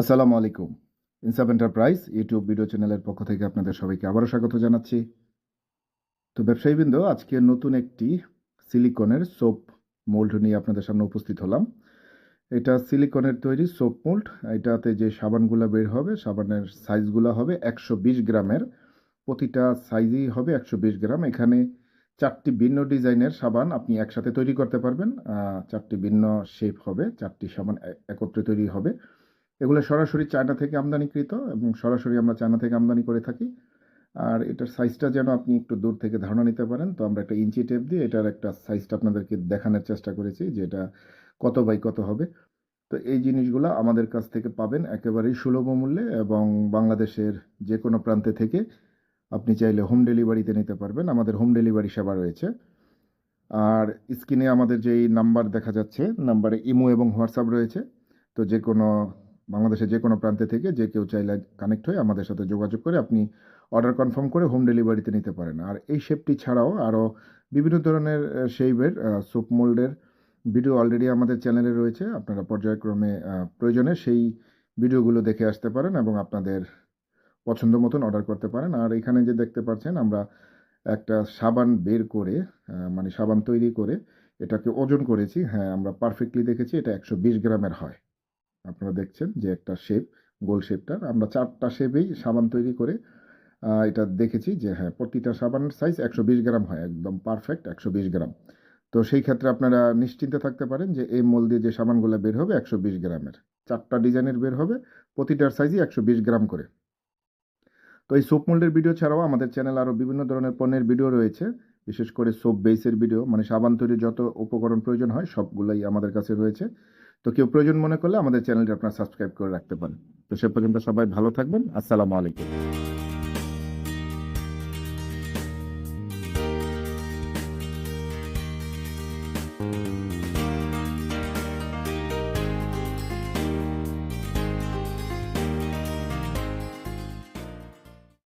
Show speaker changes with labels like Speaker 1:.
Speaker 1: আসসালামু আলাইকুম। ইনসাফ এন্টারপ্রাইজ ইউটিউব ভিডিও চ্যানেলের পক্ষ থেকে আপনাদের সবাইকে আবারও স্বাগত জানাচ্ছি। তো ব্যবসায়ীবৃন্দ, আজকে নতুন একটি সিলিকনের সোপ মোল্ড নিয়ে আপনাদের সামনে উপস্থিত হলাম। এটা সিলিকনের তৈরি সোপ মোল্ড। এটাতে যে সাবানগুলো বের হবে, সাবানের সাইজগুলো হবে একশো বিশ গ্রামের। প্রতিটা সাইজই হবে একশো বিশ গ্রাম। এখানে চারটি ভিন্ন ডিজাইনের সাবান আপনি একসাথে তৈরি করতে পারবেন। চারটি ভিন্ন শেপ হবে, চারটি সাবান একত্রে তৈরি হবে। এগুলো সরাসরি চায়না থেকে আমদানিকৃত এবং সরাসরি আমরা চায়না থেকে আমদানি করে থাকি। আর এটার সাইজটা যেন আপনি একটু দূর থেকে ধারণা নিতে পারেন, তো আমরা একটা ইঞ্চি টেপ দিয়ে এটার একটা সাইজটা আপনাদেরকে দেখানোর চেষ্টা করেছি যে এটা কত বাই কত হবে। তো এই জিনিসগুলো আমাদের কাছ থেকে পাবেন একেবারেই সুলভ মূল্যে এবং বাংলাদেশের যে কোনো প্রান্তে থেকে আপনি চাইলে হোম ডেলিভারিতে নিতে পারবেন। আমাদের হোম ডেলিভারি সেবা রয়েছে। আর স্ক্রিনে আমাদের যেই নাম্বার দেখা যাচ্ছে নাম্বারে ইমো এবং হোয়াটসঅ্যাপ রয়েছে। তো যে কোনো বাংলাদেশের যে কোনো প্রান্তে থেকে যে কেউ চাইলে কানেক্ট হয়ে আমাদের সাথে যোগাযোগ করে আপনি অর্ডার কনফার্ম করে হোম ডেলিভারিতে নিতে পারেন। আর এই শেপটি ছাড়াও আরও বিভিন্ন ধরনের শেপের সুপ মোল্ডের ভিডিও অলরেডি আমাদের চ্যানেলে রয়েছে। আপনারা পর্যায়ক্রমে প্রয়োজনে সেই ভিডিওগুলো দেখে আসতে পারেন এবং আপনাদের পছন্দ মতন অর্ডার করতে পারেন। আর এখানে যে দেখতে পাচ্ছেন আমরা একটা সাবান বের করে মানে সাবান তৈরি করে এটাকে ওজন করেছি। হ্যাঁ আমরা পারফেক্টলি দেখেছি, এটা একশো বিশ গ্রামের হয়। আপনারা দেখছেন যে একটা শেপ গোল শেপটার আমরা চারটা শেপেই সাবান তৈরি করে এটা দেখেছি যে হ্যাঁ প্রতিটা সাবানের সাইজ একশো বিশ গ্রাম হয়, একদম পারফেক্ট একশো বিশ গ্রাম। তো সেই ক্ষেত্রে আপনারা নিশ্চিন্তে থাকতে পারেন যে, এই মোল দিয়ে যে সাবানগুলো বের হবে একশো বিশ গ্রামের। চারটা ডিজাইনের বের হবে, প্রতিটার সাইজই একশো বিশ গ্রাম করে। তো এই সোপ মোল্ডের ভিডিও ছাড়াও আমাদের চ্যানেল আরও বিভিন্ন ধরনের পণ্যের ভিডিও রয়েছে, বিশেষ করে সোপ বেসের ভিডিও মানে সাবান তৈরির যত উপকরণ প্রয়োজন হয়, সবগুলোই আমাদের কাছে রয়েছে। তো কেউ প্রয়োজন মনে করলে আমাদের চ্যানেলটি আপনারা সাবস্ক্রাইব করে রাখতে পারেন। তো সে পর্যন্ত সবাই ভালো থাকবেন। আসসালামু আলাইকুম।